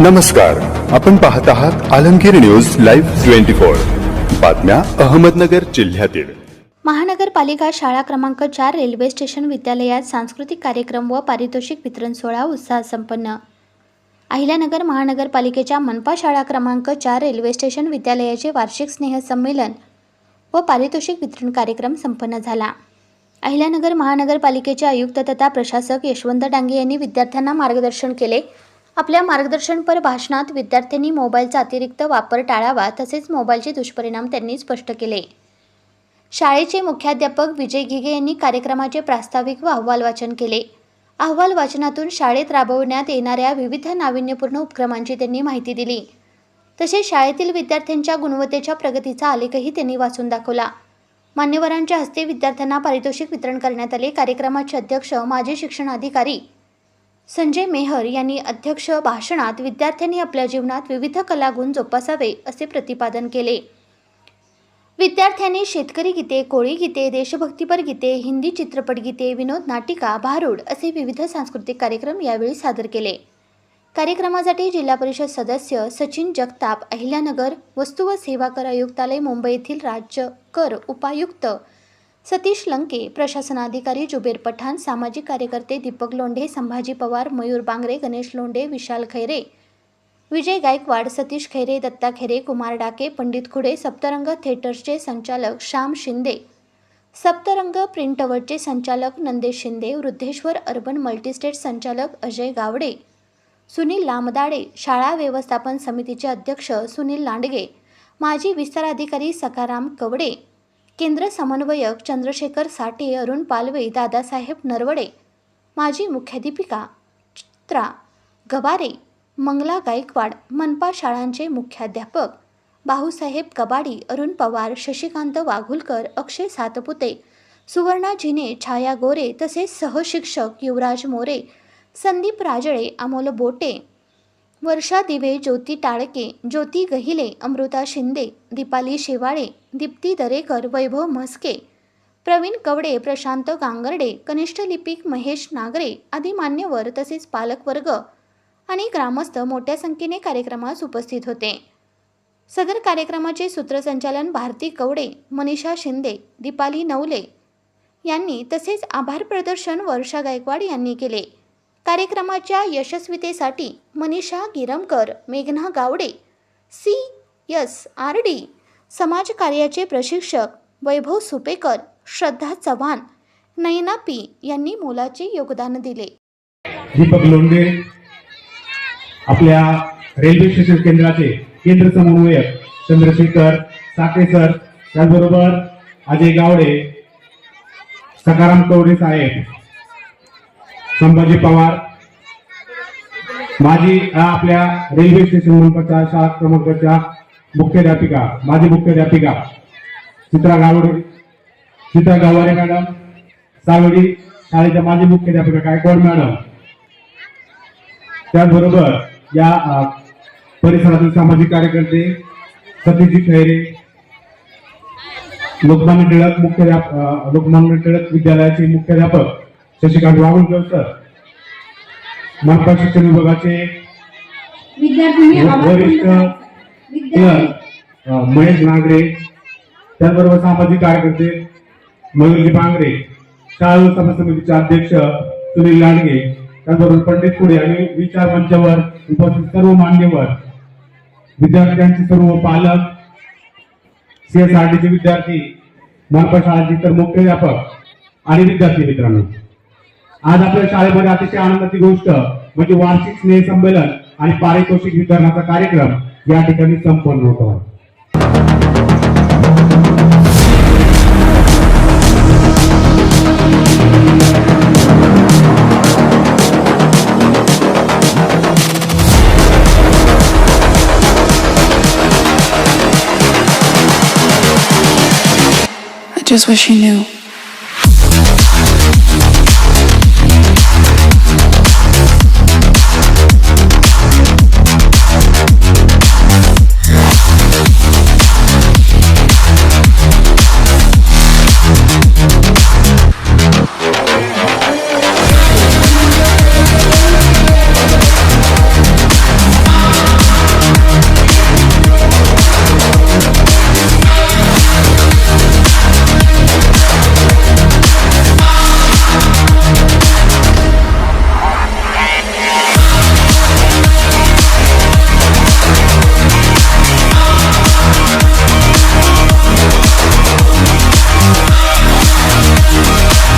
नमस्कार. आपण पाहत आहात Alamgir news live twenty four. बातम्या अहमदनगर जिल्ह्यातील. महानगरपालिका शाळा क्रमांक चार रेल्वे स्टेशन विद्यालयात सांस्कृतिक कार्यक्रम व पारितोषिक वितरण सोहळा उत्साह संपन्न. अहिल्यानगर महानगरपालिकेच्या मनपा शाळा क्रमांक चार रेल्वे स्टेशन विद्यालयाचे वार्षिक स्नेहसंमेलन व पारितोषिक वितरण कार्यक्रम संपन्न झाला. अहिल्यानगर महानगरपालिकेचे आयुक्त तथा प्रशासक यशवंत डांगे यांनी विद्यार्थ्यांना मार्गदर्शन केले आपल्या मार्गदर्शनपर भाषणात विद्यार्थ्यांनी मोबाईलचा अतिरिक्त वापर टाळावा तसेच मोबाईलचे दुष्परिणाम त्यांनी स्पष्ट केले. शाळेचे मुख्याध्यापक विजय घिगे यांनी कार्यक्रमाचे प्रास्ताविक व अहवाल वाचन केले. अहवाल वाचनातून शाळेत राबवण्यात येणाऱ्या विविध नाविन्यपूर्ण उपक्रमांची त्यांनी माहिती दिली. तसेच शाळेतील विद्यार्थ्यांच्या गुणवत्तेच्या प्रगतीचा आलेखही त्यांनी वाचून दाखवला. मान्यवरांच्या हस्ते विद्यार्थ्यांना पारितोषिक वितरण करण्यात आले. कार्यक्रमाचे अध्यक्ष माजी शिक्षणाधिकारी संजय मेहर यांनी अध्यक्ष भाषणात विद्यार्थ्यांनी आपल्या जीवनात विविध कलागुण जोपासावे असे प्रतिपादन केले. विद्यार्थ्यांनी शेतकरी गीते कोळी गीते देशभक्तीपर गीते हिंदी चित्रपट गीते विनोद नाटिका भारूड असे विविध सांस्कृतिक कार्यक्रम यावेळी सादर केले. कार्यक्रमासाठी जिल्हा परिषद सदस्य सचिन जगताप अहिल्यानगर वस्तू व सेवा कर आयुक्तालय मुंबई येथील राज्य कर उपायुक्त सतीश लंके प्रशासनाधिकारी जुबेर पठाण सामाजिक कार्यकर्ते दीपक लोंढे संभाजी पवार मयूर बांगरे गणेश लोंढे विशाल खैरे विजय गायकवाड सतीश खैरे दत्ता खैरे कुमार डाके पंडित खुडे सप्तरंग थिएटर्सचे संचालक श्याम शिंदे सप्तरंग प्रिंटवटचे संचालक नंदेश शिंदे वृद्धेश्वर अर्बन मल्टीस्टेट संचालक अजय गावडे सुनील लामदाडे शाळा व्यवस्थापन समितीचे अध्यक्ष सुनील लांडगे माजी विस्ताराधिकारी सकाराम कवडे केंद्र समन्वयक चंद्रशेखर साठे अरुण पालवे दादासाहेब नरवडे माजी मुख्याध्यापिका चित्रा गबारे मंगला गायकवाड मनपा शाळांचे मुख्याध्यापक भाऊसाहेब कबाडी अरुण पवार शशिकांत वाघुलकर अक्षय सातपुते सुवर्णा जिने छाया गोरे तसेच सहशिक्षक युवराज मोरे संदीप राजळे अमोल बोटे वर्षा दिवे ज्योती टाळके ज्योती गहिले अमृता शिंदे दीपाली शेवाळे दीप्ती दरेकर वैभव म्हस्के प्रवीण कवडे प्रशांत गांगर्डे कनिष्ठ लिपिक महेश नागरे आदी मान्यवर तसेच पालकवर्ग आणि ग्रामस्थ मोठ्या संख्येने कार्यक्रमास उपस्थित होते. सदर कार्यक्रमाचे सूत्रसंचालन भारती कवडे मनीषा शिंदे दीपाली नवले यांनी तसेच आभार प्रदर्शन वर्षा गायकवाड यांनी केले. कार्यक्रमाच्या यशस्वीतेसाठी मनीषा गिरमकर मेघना Gawade C S R D समाजकार्याचे प्रशिक्षक वैभव सुपेकर श्रद्धा चव्हाण नयना पी यांनी मोलाचे योगदान दिले. दीपक लोंढे आपल्या रेल्वे शिक्षण केंद्राचे केंद्र समन्वयक चंद्रशेखर साके सर त्याचबरोबर अजय गावडे सकाराम कवडे साहेब संभाजी पवार. माजी आपल्या रेल्वे स्टेशन मंडळाच्या शाळा क्रमांकाच्या मुख्याध्यापिका माजी मुख्याध्यापिका चित्रा गावडे. चित्रा गावारे मॅडम सावडी शाळेच्या माजी मुख्याध्यापिका गायकवाड मॅडम त्याचबरोबर या परिसरातील सामाजिक कार्यकर्ते सतीजी खैरे लोकमान्य टिळक मुख्याध्याप लोकमान्य टिळक विद्यालयाचे मुख्याध्यापक शशिकांत वागुलकर सर. मनपा शिक्षण विभागाचे वरिष्ठ क्लर्क महेश नागरे. त्याचबरोबर सामाजिक कार्यकर्ते मयूरजी बांगरे शाळा व्यवस्थापन समितीचे अध्यक्ष सुनील लांडगे त्याचबरोबर पंडित खुडे आणि विचार मंचावर उपस्थित सर्व मान्यवर विद्यार्थ्यांचे सर्व पालक सीएसआरटीचे विद्यार्थी मनपा शाळेचे तर मुख्याध्यापक आणि विद्यार्थी मित्रांनो. आज आपल्या शाळेमध्ये अतिशय आनंदाची गोष्ट म्हणजे वार्षिक स्नेह संमेलन आणि पारितोषिक वितरणाचा कार्यक्रम या ठिकाणी संपन्न होतो just wish he knew.